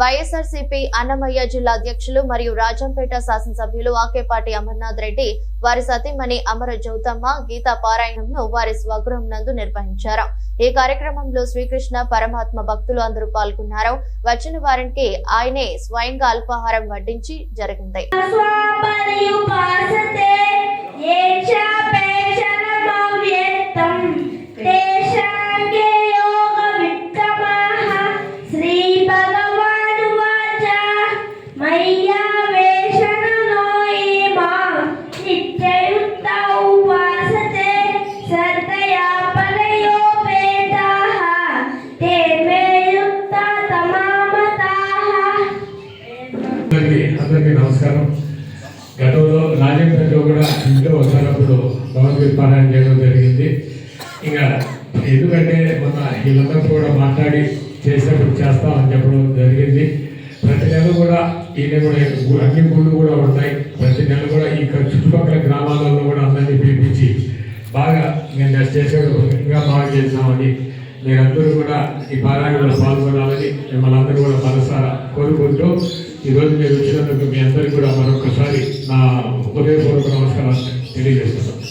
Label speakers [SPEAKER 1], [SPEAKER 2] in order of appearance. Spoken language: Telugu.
[SPEAKER 1] వైఎస్ఆర్సీపీ అన్నమయ్య జిల్లా అధ్యక్షులు మరియు రాజంపేట శాసనసభ్యులు ఆకేపాటి అమర్నాథ్ రెడ్డి వారి సతీమణి అమర జ్యోతమ్మ గీతా పారాయణంను వారి స్వగృహం నందు నిర్వహించారు. ఈ కార్యక్రమంలో శ్రీకృష్ణ పరమాత్మ భక్తులు అందరూ పాల్గొన్నారు. వచ్చిన వారికి ఆయనే స్వయంగా అల్పాహారం వడ్డించి జరిగింది.
[SPEAKER 2] అందరికీ అందరికీ నమస్కారం. గతంలో రాజంపేటలో కూడా ఇంట్లో వచ్చినప్పుడు భగవద్గీత పారాయణ చేయడం జరిగింది. ఇంకా ఎందుకంటే మొన్న వీళ్ళందరూ కూడా మాట్లాడి చేసినప్పుడు చేస్తామని చెప్పడం జరిగింది. ప్రతి నెల కూడా ఈయన కూడా అన్ని గుళ్ళు కూడా ఉంటాయి. ప్రతి నెల కూడా ఈ చుట్టుపక్కల గ్రామాలలో కూడా అందరినీ పిలిపించి బాగా నేను నెక్స్ట్ చేసేటప్పుడు ఇంకా బాగా చేద్దామని మీరందరూ కూడా ఈ పారాయణలో పాల్గొనాలని మిమ్మల్ని అందరూ కూడా మనసారా కోరుకుంటూ ఈరోజు నేను వచ్చినందుకు మీ అందరికీ కూడా మరొకసారి నా హృదయపూర్వక నమస్కారాలు తెలియజేస్తున్నాను.